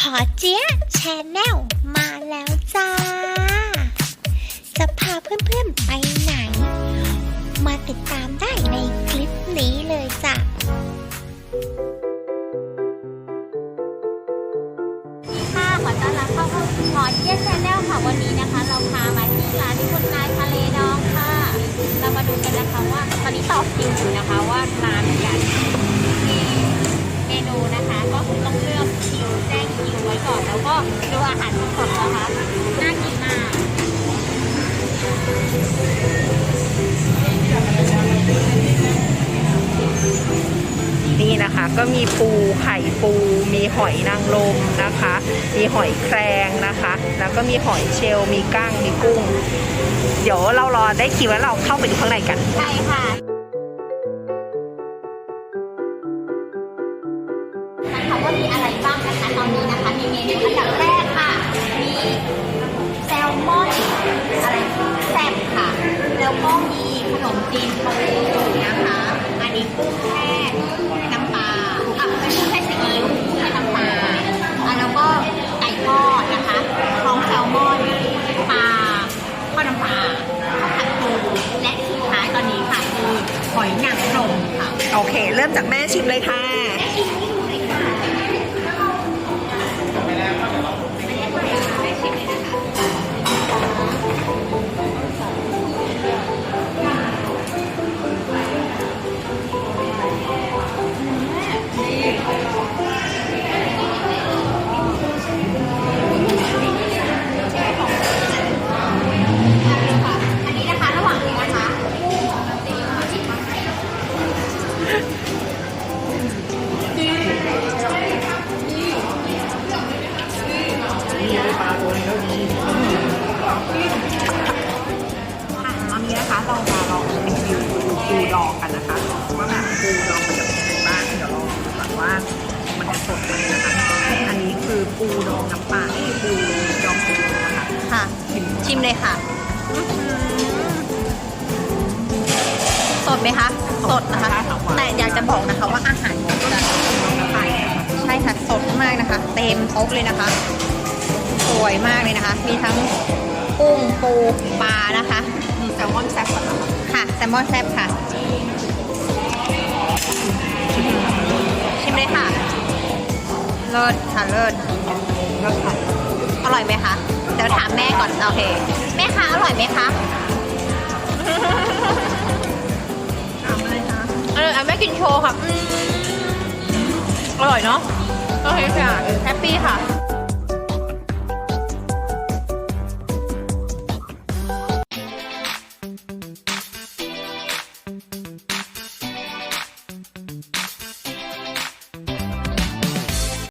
พอเจี๊ยแชนแนลมาแล้วจ้า จะพาเพื่อนๆไปไหน มาติดตามได้ในคลิปนี้เลยจ้ะค่ะขอต้อนรับเข้าสู่หอเจี๊ยบชาแนลค่ะวันนี้นะคะ เราพามาที่ร้านคุณนายทะเลดองค่ะ เรามาดูกันนะคะว่าตอนนี้ต่อคิวอยู่นะคะว่านานเหมือนกันมีเมนูนะคะ ดูอาหารสดๆนะคะน่ากินมากนี่นะคะก็มีปูไข่ปู มีหอยนางรมนะคะ มีหอยแครงนะคะ แล้วก็มีหอยเชลล์มีก้างมีกุ้ง เดี๋ยวเรารอได้คิวแล้วเราเข้าไปดูข้างในกัน ใช่ค่ะ กุ้งแค่น้ำปลาอะเป็นกุ้งแค่สีอิ๊วกุ้งแค่น้ำปลาอะแล้วก็ไก่ทอดนะคะท้องแซลมอนปลาทอดน้ำปลาข้าวผัดปูและสุดท้ายตอนนี้ค่ะคือหอยนางรมค่ะ โอเค เริ่มจากแม่ชิมเลยค่ะ เรามาลองรีวิวปูดองกันนะคะว่าแบบปูดองมันจะเป็นยังไงบ้างเดี๋ยวลองดูก่อนว่ามันจะสดไหมนะคะอันนี้คือปูดองน้ำปลานี่คือปูดองปูนะคะค่ะ ชิมเลยค่ะ สดไหมคะ สดนะคะ แต่อยากจะบอกนะคะว่าอาหารของจะใช่ค่ะสดมากนะคะ เต็มโต๊ะเลยนะคะ สวยมากเลยนะคะ มีทั้งกุ้งปูปลานะคะมีแซลมอนแซ่บก่อนนะคะค่ะแซลมอนแซ่บค่ะ ชิมเลยค่ะ เลิศค่ะเลิศแล้วค่ะอร่อยไหมคะ เดี๋ยวถามแม่ก่อนโอเคแม่คะอร่อยไหมคะถามอะไรคะเออเอาแม่กินโชว์ค่ะอืมอร่อยเนาะโอเคค่ะแฮปปี้ค่ะ